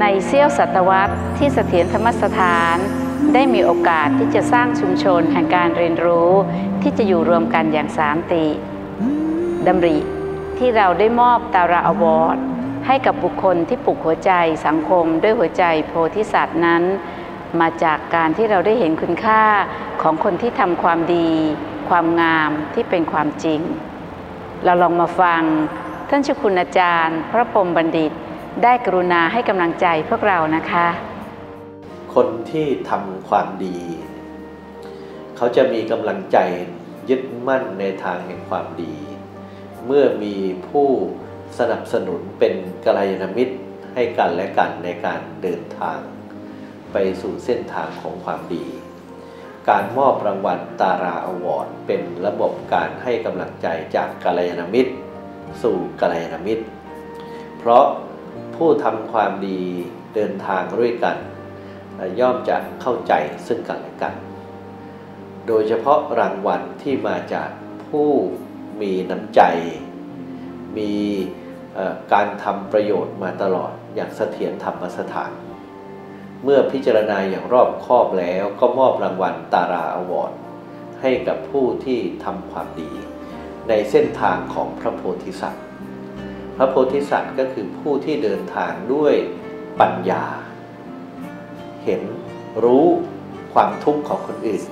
ในเสี้ยวศตวรรษที่เสถียรธรรมสถาน ได้มีโอกาสที่จะสร้างชุมชนแห่งการเรียนรู้ที่จะอยู่รวมกันอย่างสามติดำริ ที่เราได้มอบตาราอวอร์ดให้กับบุคคลที่ปลุกหัวใจสังคมด้วยหัวใจโพธิสัตว์นั้น มาจากการที่เราได้เห็นคุณค่าของคนที่ทำความดี ความงามที่เป็นความจริง เราลองมาฟัง ท่านเจ้าคุณอาจารย์ พระพรมบัณฑิต ได้กรุณาให้กำลังใจพวกเรานะคะ คนที่ทำความดี เขาจะมีกำลังใจยึดมั่นในทางแห่งความดี เมื่อมีผู้สนับสนุนเป็นกัลยาณมิตรให้กันและกันในการเดินทาง ไปสู่เส้นทางของความดี การมอบรางวัลตาราอวอร์ดเป็นระบบการให้กำลังใจจากกัลยาณมิตร สู่กัลยาณมิตร เพราะ ผู้ทำความดีเดินทางด้วยกัน ย่อมจะเข้าใจซึ่งกันและกัน โดยเฉพาะรางวัลที่มาจากผู้มีน้ำใจ มีการทำประโยชน์มาตลอดอย่างเสถียรธรรมสถาน เมื่อพิจารณาอย่างรอบคอบแล้วก็มอบรางวัลตาราอวอร์ดให้กับผู้ที่ทำความดี ในเส้นทางของพระโพธิสัตว์ ระโพธิสัตว์ก็คือผู้ที่เดินทางด้วยปัญญา เห็นรู้ความทุกข์ของคนอื่น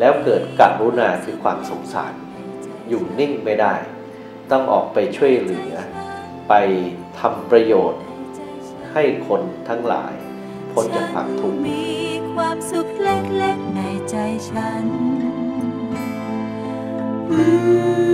แล้วเกิดกรุณาคือความสงสาร อยู่นิ่งไม่ได้ ต้องออกไปช่วยเหลือ ไปทำประโยชน์ ให้คนทั้งหลายพ้นจากความทุกข์มีความสุขเล็กๆในใจฉันอ